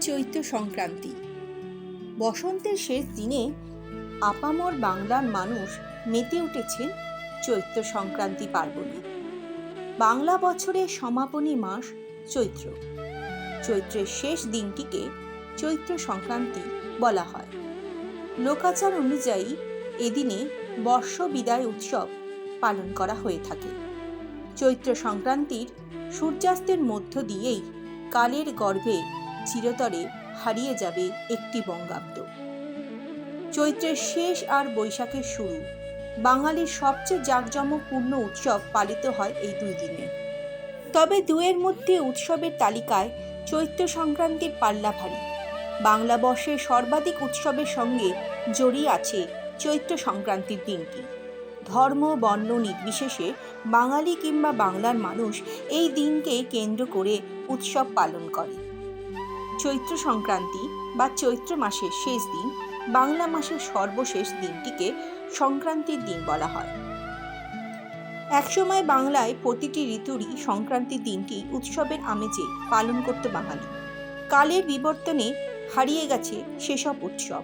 চৈত্র সংক্রান্তি। বসন্তের শেষ দিনে আপামর বাংলার মানুষ মেতে উঠেছেন চৈত্র সংক্রান্তি পার্বণে। বাংলা বছরের সমাপনী মাস চৈত্র। চৈত্রের শেষ দিনটিকে চৈত্র সংক্রান্তি বলা হয়। লোকাচার অনুযায়ী এদিনে বর্ষ বিদায় উৎসব পালন করা হয়ে থাকে। চৈত্র সংক্রান্তির সূর্যাস্তের মধ্য দিয়েই কালের গর্ভে চিরতরে হারিয়ে যাবে একটি বঙ্গাব্দ। চৈত্রের শেষ আর বৈশাখের শুরু, বাঙালির সবচেয়ে জাঁকজমকপূর্ণ উৎসব পালিত হয় এই দুই দিনে। তবে দুয়ের মধ্যে উৎসবের তালিকায় চৈত্র সংক্রান্তির পাল্লা ভারী। বাংলা বর্ষের সর্বাধিক উৎসবের সঙ্গে জড়িয়ে আছে চৈত্র সংক্রান্তির দিনটি। ধর্ম, বর্ণ নির্বিশেষে বাঙালি কিংবা বাংলার মানুষ এই দিনকে কেন্দ্র করে উৎসব পালন করে। চৈত্র সংক্রান্তি বা চৈত্র মাসের শেষ দিন, বাংলা মাসের সর্বশেষ দিনটিকে সংক্রান্তির দিন বলা হয়। একসময় বাংলায় প্রতিটি ঋতুরই সংক্রান্তির দিনটি উৎসবের আমেজে পালন করত বাঙালি। কালের বিবর্তনে হারিয়ে গেছে সেসব উৎসব।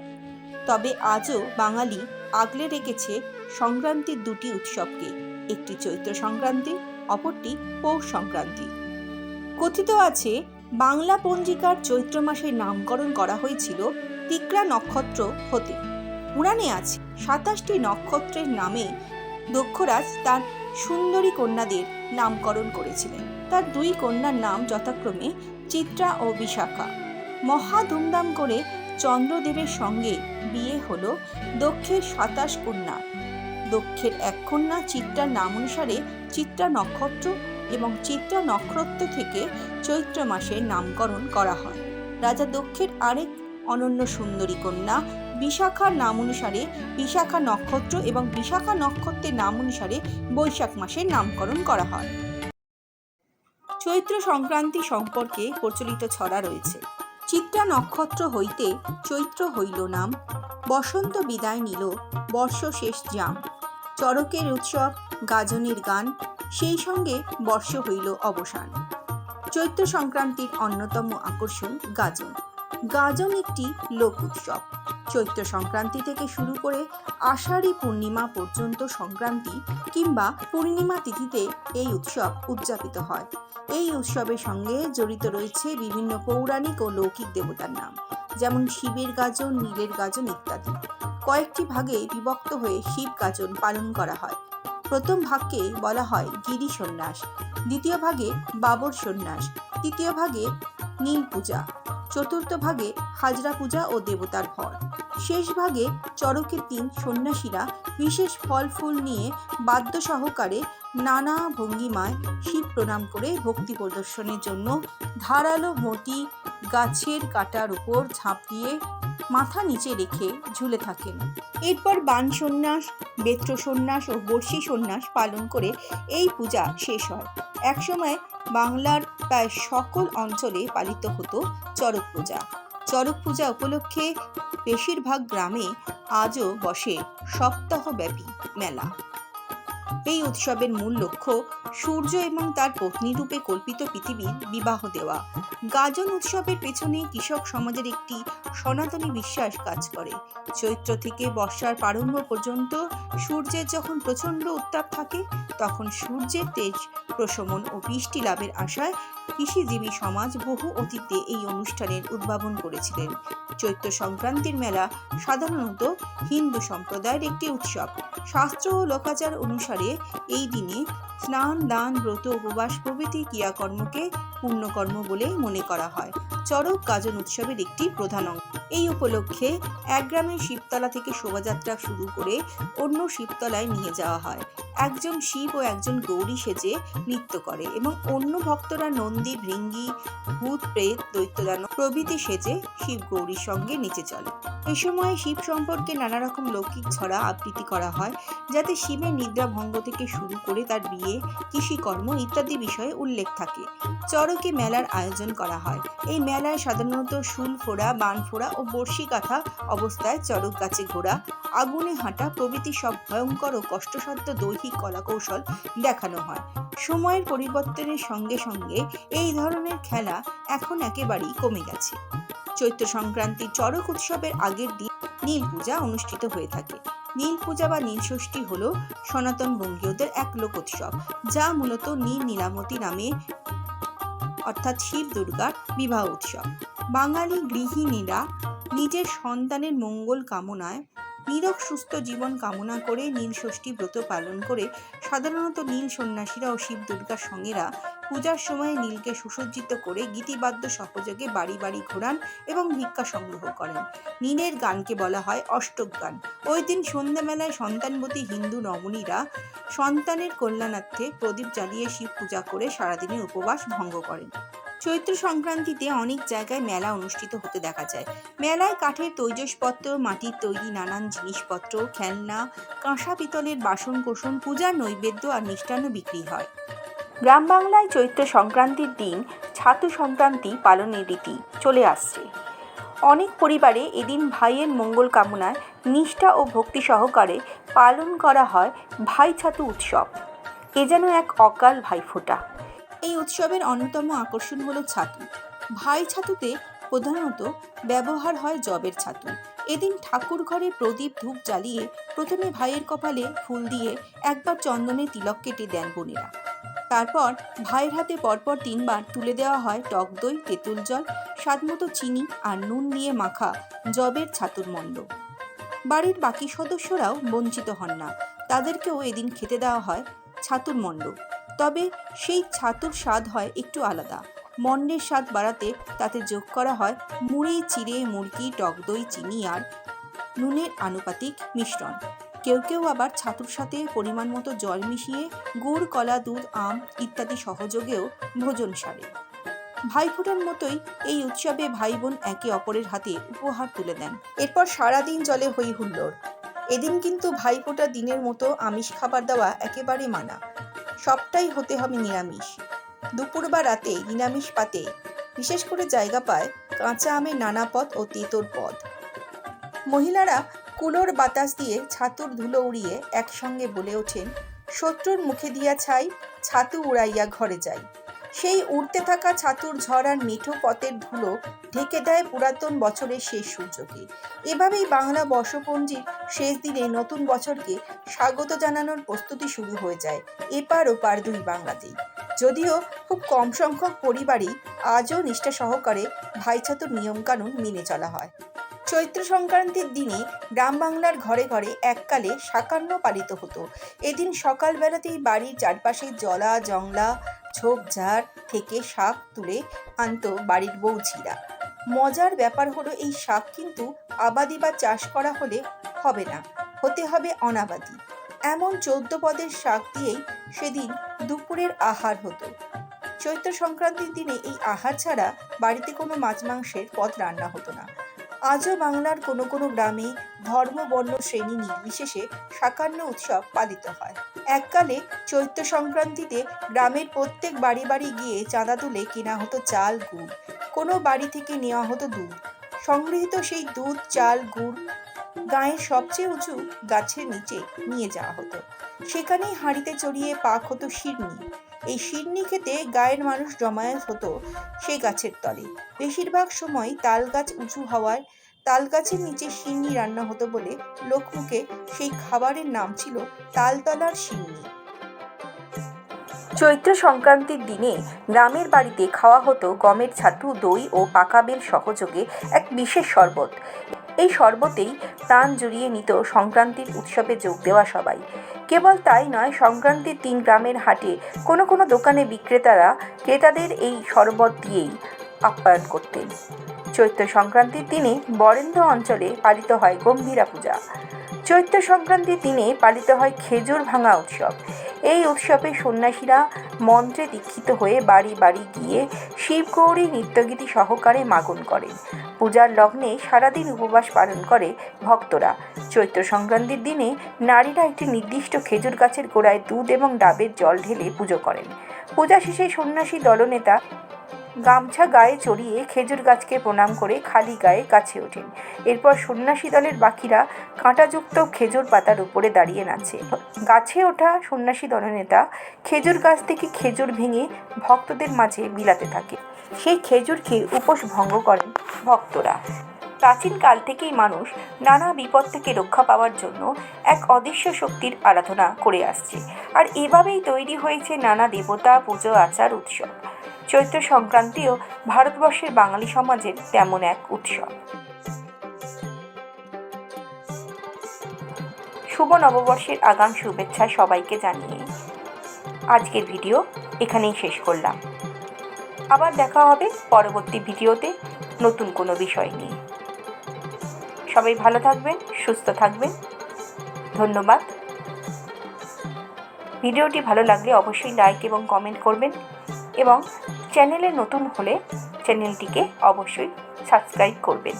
তবে আজও বাঙালি আগলে রেখেছে সংক্রান্তির দুটি উৎসবকে, একটি চৈত্র সংক্রান্তি, অপরটি পৌষ সংক্রান্তি। কথিত আছে বাংলা পঞ্জিকার চৈত্র মাসের নামকরণ করা হয়েছিল তিকরা নক্ষত্র হতে। পুরাণে আছে, সাতাশটি নক্ষত্রের নামে দক্ষরাজ তার সুন্দরী কন্যাদের নামকরণ করেছিলেন। তার দুই কন্যার নাম যথাক্রমে চিত্রা ও বিশাখা। মহা ধুমধাম করে চন্দ্রদেবের সঙ্গে বিয়ে হলো দক্ষের সাতাশ কন্যা। দক্ষের এক কন্যা চিত্রার নাম অনুসারে চিত্রা নক্ষত্র এবং চিত্রা নক্ষত্র থেকে চৈত্র মাসের নামকরণ করা হয়। রাজা দক্ষের আরেক অনন্য সুন্দরী কন্যা বিশাখার নাম অনুসারে বিশাখা নক্ষত্র এবং বিশাখা নক্ষত্রের নাম অনুসারে বৈশাখ মাসের নামকরণ করা হয়। চৈত্র সংক্রান্তি সম্পর্কে প্রচলিত ছড়া রয়েছে। চিত্রা নক্ষত্র হইতে চৈত্র হইল নাম, বসন্ত বিদায় নিল বর্ষ শেষ জাম, চরকের উৎসব গাজনের গান, সেই সঙ্গে বর্ষ হইল অবসান। চৈত্র সংক্রান্তির অন্যতম আকর্ষণ গাজন। গাজন একটি লোক উৎসব। চৈত্র সংক্রান্তি থেকে শুরু করে আষাঢ়ী পূর্ণিমা পর্যন্ত সংক্রান্তি কিংবা পূর্ণিমা তিথিতে এই উৎসব উদযাপিত হয়। এই উৎসবের সঙ্গে জড়িত রয়েছে বিভিন্ন পৌরাণিক ও লৌকিক দেবতার নাম, যেমন শিবের গাজন, নীলের গাজন ইত্যাদি। কয়েকটি ভাগে বিভক্ত হয়ে শিব গাজন পালন করা হয়। প্রথম ভাগকে বলা হয় গিরি সন্ন্যাস, দ্বিতীয় ভাগে বাবর সন্ন্যাস, তৃতীয় ভাগে নীল পূজা, চতুর্থ ভাগে হাজরা পূজা ও দেবতার ভর। শেষ ভাগে চরকের তিন সন্ন্যাসীরা বিশেষ ফল ফুল নিয়ে বাদ্য সহকারে নানা ভঙ্গিমায় শিব প্রণাম করে ভক্তি প্রদর্শনের জন্য ধারালো মতি গাছের কাটার উপর ঝাঁপ দিয়ে মাথা নিচে রেখে ঝুলে থাকেন। এরপর বান সন্ন্যাস, বেত্র সন্ন্যাস ও বর্ষি সন্ন্যাস পালন করে এই পূজা শেষ হয়। একসময় বাংলার প্রায় সকল অঞ্চলে পালিত হতো চড়ক পূজা। চড়ক পূজা উপলক্ষে বেশিরভাগ গ্রামে আজও বসে সপ্তাহব্যাপী মেলা। এই উৎসবের মূল লক্ষ্য সূর্য এবং তার পত্নী রূপে কল্পিত পৃথিবীর বিবাহ দেওয়া। গাজন উৎসবের পেছনে কৃষক সমাজের একটি সনাতনী বিশ্বাস কাজ করে। চৈত্র থেকে বর্ষার প্রারম্ভ পর্যন্ত সূর্যের যখন প্রচণ্ড উত্তাপ থাকে, তখন সূর্যের তেজ প্রশমন ও বৃষ্টি লাভের আশায় কৃষিজীবী সমাজ বহু অতীতে এই অনুষ্ঠানের উদ্ভাবন করেছিলেন। চৈত্র সংক্রান্তির মেলা সাধারণত হিন্দু সম্প্রদায়ের একটি উৎসব। শাস্ত্র ও লোকাচার অনুসারে এই দিনে স্নান, দান, ব্রত, উপবাস প্রভৃতি ক্রিয়াকর্মকে পুণ্যকর্ম বলে মনে করা হয়। চড়ক গাজন উৎসবের একটি প্রধান অঙ্গ এই উপলক্ষে এক গ্রামের শিবতলা থেকে শোভাযাত্রা শুরু করে অন্য শিবতলায় নিয়ে যাওয়া হয়। একজন শিব ও একজন গৌরী সেজে নৃত্য করে এবং অন্য ভক্তরা নন্দী ভৃঙ্গি ভূত, প্রেত, দৈত্যদানব প্রভৃতি সেজে শিব গৌরীর সঙ্গে নিচে চলে। এ সময় শিব সম্পর্কে নানা রকম লৌকিক ছড়া আবৃত্তি করা হয়, যাতে শিবের নিদ্রা ভঙ্গ থেকে শুরু করে তার বিয়ে, কৃষিকর্ম ইত্যাদি বিষয়ে উল্লেখ থাকে। চড়কে মেলার আয়োজন করা হয়। এই মেলায় সাধারণত শুল ফোড়া, বান ফোড়া ও বর্ষি কাঁথা অবস্থায় চড়ক গাছে ঘোরা, আগুনে হাঁটা প্রভৃতি সব ভয়ঙ্কর ও কষ্টসাধ্য দৈহিক কলাকৌশল দেখানো হয়। সময়ের পরিবর্তনের সঙ্গে সঙ্গে এই ধরনের খেলা এখন একেবারেই কমে গেছে। চৈত্র সংক্রান্তির চড়ক উৎসবের আগের দিন নীল পূজা অনুষ্ঠিত হয়ে থাকে। নীল পূজা বা নীল ষষ্ঠী হল সনাতন বঙ্গীয়দের এক লোক উৎসব, যা মূলত নীল নীলামতি নামে অর্থাৎ শিব দুর্গার বিবাহ উৎসব। বাঙালি গৃহিণীরা নিজের সন্তানের মঙ্গল কামনায় নিরোগ সুস্থ জীবন কামনা করে নীল ষষ্ঠী ব্রত পালন করে সাধারণত নীল সন্ন্যাসীরা ও শিব দুর্গার সঙ্গেরা পূজার সময় নীলকে সুসজ্জিত করে গীতিবাদ্য সহযোগে বাড়ি বাড়ি ঘোরান এবং ভিক্ষা সংগ্রহ করেন। নীলের গানকে বলা হয় অষ্টক গান ওই দিন সন্ধ্যাবেলায় সন্তানবতী হিন্দু রমণীরা সন্তানের কল্যাণার্থে প্রদীপ জ্বালিয়ে শিব পূজা করে সারাদিনের উপবাস ভঙ্গ করেন। চৈত্র সংক্রান্তিতে অনেক জায়গায় মেলা অনুষ্ঠিত হতে দেখা যায়। মেলায় কাঠের তৈজসপত্র, মাটির তৈরি নানান জিনিসপত্র, খেলনা, কাঁসা পিতলের বাসন কোসন পূজার নৈবেদ্য আর মিষ্টান্ন বিক্রি হয়। গ্রাম বাংলায় চৈত্র সংক্রান্তির দিন ছাতু সংক্রান্তি পালনের রীতি চলে আসছে। অনেক পরিবারে এদিন ভাইয়ের মঙ্গল কামনায় নিষ্ঠা ও ভক্তি সহকারে পালন করা হয় ভাই ছাতু উৎসব। এ যেন এক অকাল ভাইফোঁটা। এই উৎসবের অন্যতম আকর্ষণ হলো ছাতু। ভাই ছাতুতে প্রধানত ব্যবহার হয় জবের ছাতু। এদিন ঠাকুর ঘরে প্রদীপ ধূপ জ্বালিয়ে প্রথমে ভাইয়ের কপালে ফুল দিয়ে একবার চন্দনের তিলক কেটে দেন বোনেরা। তারপর ভাইয়ের হাতে পরপর তিনবার তুলে দেওয়া হয় টক দই, তেঁতুল জল, স্বাদমতো চিনি আর নুন দিয়ে মাখা জবের ছাতুর মণ্ড বাড়ির বাকি সদস্যরাও বঞ্চিত হন না। তাদেরকেও এদিন খেতে দেওয়া হয় ছাতুর মণ্ড তবে সেই ছাতুর স্বাদ হয় একটু আলাদা। মন্ডের স্বাদ বাড়াতে তাতে যোগ করা হয় মুড়ি, চিড়ে, মুরগি, টক দই, চিনি আর নুনের আনুপাতিক মিশ্রণ। কেউ কেউ আবার ছাতুর সাথে পরিমাণ মতো জল মিশিয়ে গুড়, কলা, দুধ, আম ইত্যাদি সহযোগেও ভোজন সারে। ভাইফোঁটার মতোই এই উৎসবে ভাই বোন একে অপরের হাতে উপহার তুলে দেন। এরপর সারাদিন জলে হই হুল্লোড় এদিন কিন্তু ভাইফোঁটার দিনের মতো আমিষ খাবার দেওয়া একেবারে মানা। সবটাই হতে হবে নিরামিষ। দুপুর বা রাতে নিরামিষ পাতে বিশেষ করে জায়গা পায় কাঁচা আমের নানা পদ ও তেঁতোর পদ। মহিলারা কুলোর বাতাস দিয়ে ছাতুর ধুলো উড়িয়ে একসঙ্গে বলে ওঠেন, শত্রুর মুখে দিয়া ছাই, ছাতু উড়াইয়া ঘরে যাই। সেই উড়তে থাকা ছাতুর ঝড় আর মিঠো পথের ধুলো ঢেকে দেয় পুরাতন বছরের শেষ সূর্যকে। এভাবেই বাংলা বর্ষপঞ্জির শেষ দিনে নতুন বছরকে স্বাগত জানানোর প্রস্তুতি শুরু হয়ে যায় এপার ওপার দুই বাংলাতেই যদিও খুব কম সংখ্যক পরিবারই আজও নিষ্ঠা সহকারে ভাইছাতুর নিয়মকানুন মেনে চলা হয়। চৈত্র সংক্রান্তির দিনে গ্রাম বাংলার ঘরে ঘরে এককালে সাকান্ন পালিত হতো। এদিন সকালবেলাতেই বাড়ির চারপাশে জলা, জংলা ঝোপঝাড় থেকে শাক তুলে আনতো বাড়ির বৌঝিরা মজার ব্যাপার হলো এই শাক কিন্তু আবাদি বা চাষ করা হলে হবে না, হতে হবে অনাবাদি। এমন চৌদ্দ পদের শাক দিয়েই সেদিন দুপুরের আহার হতো। চৈত্র সংক্রান্তির দিনে এই আহার ছাড়া বাড়িতে কোনো মাছ মাংসের পদ রান্না হতো না। আজও বাংলার কোনো কোনো গ্রামে ধর্ম বর্ণ শ্রেণি নির্বিশেষে সাকান্ন উৎসব পালিত হয়। এককালে চৈত্র সংক্রান্তিতে গ্রামের প্রত্যেক বাড়ি বাড়ি গিয়ে চাঁদা তুলে কেনা হতো চাল, গুড়। কোনো বাড়ি থেকে নেওয়া হতো দুধ। সংগৃহীত সেই দুধ, চাল, গুড় গায়ের সবচেয়ে উঁচু গাছের নিচে নিয়ে যাওয়া হতো। সেখানেই হাঁড়িতে চড়িয়ে পাক হতো শিরনি। এই শিরনি খেতে গায়ের মানুষ জমায়েত হতো সেই গাছের তলে। বেশিরভাগ সময় তাল গাছ উঁচু হওয়ায় তাল গাছের নিচে শিরনি রান্না হতো বলে লোকমুখে সেই খাবারের নাম ছিল তালতলার শিরনি। চৈত্র সংক্রান্তির দিনে গ্রামের বাড়িতে খাওয়া হতো গমের ছাতু, দই ও পাকা বেল সহযোগে এক বিশেষ শরবত। এই শরবতেই প্রাণ জুড়িয়ে নিত সংক্রান্তির উৎসবে যোগ দেওয়া সবাই। কেবল তাই নয়, সংক্রান্তির তিন গ্রামের হাটে কোনো কোনো দোকানে বিক্রেতারা ক্রেতাদের এই শরবত দিয়েই আপ্যায়ন করতেন। চৈত্র সংক্রান্তির দিনে বরেন্দ্র অঞ্চলে পালিত হয় গম্ভীরা পূজা। চৈত্র সংক্রান্তির দিনে পালিত হয় খেজুর ভাঙা উৎসব। এই উৎসবে সন্ন্যাসীরা মন্ত্রে দীক্ষিত হয়ে বাড়ি বাড়ি গিয়ে শিবগৌরী নৃত্যগীতি সহকারে মাগন করেন। পূজার লগ্নে সারাদিন উপবাস পালন করে ভক্তরা। চৈত্র সংক্রান্তির দিনে নারীরা একটি নির্দিষ্ট খেজুর গাছের গোড়ায় দুধ এবং ডাবের জল ঢেলে পুজো করেন। পূজা শেষে সন্ন্যাসী দলনেতা গামছা গায়ে চড়িয়ে খেজুর গাছকে প্রণাম করে খালি গায়ে গাছে ওঠেন। এরপর সন্ন্যাসী দলের বাকিরা কাঁটাযুক্ত খেজুর পাতার উপরে দাঁড়িয়ে নাচে। গাছে ওঠা সন্ন্যাসী দলনেতা খেজুর গাছ থেকে খেজুর ভেঙে ভক্তদের মাঝে বিলাতে থাকে। সেই খেজুর খেয়ে উপোস ভঙ্গ করেন ভক্তরা। প্রাচীনকাল থেকেই মানুষ নানা বিপদ থেকে রক্ষা পাওয়ার জন্য এক অদৃশ্য শক্তির আরাধনা করে আসছে। আর এভাবেই তৈরি হয়েছে নানা দেবতা, পুজো, আচার, উৎসব। চৈত্র সংক্রান্তিও ভারতবর্ষের বাঙালি সমাজের তেমন এক উৎসব। শুভ নববর্ষের আগাম শুভেচ্ছা সবাইকে জানিয়ে আজকের ভিডিও এখানেই শেষ করলাম। আবার দেখা হবে পরবর্তী ভিডিওতে নতুন কোনো বিষয় নিয়ে। সবাই ভালো থাকবেন, সুস্থ থাকবেন। ধন্যবাদ। ভিডিওটি ভালো লাগলে অবশ্যই লাইক এবং কমেন্ট করবেন এবং চ্যানেলে নতুন হলে চ্যানেলটিকে অবশ্যই সাবস্ক্রাইব করবেন।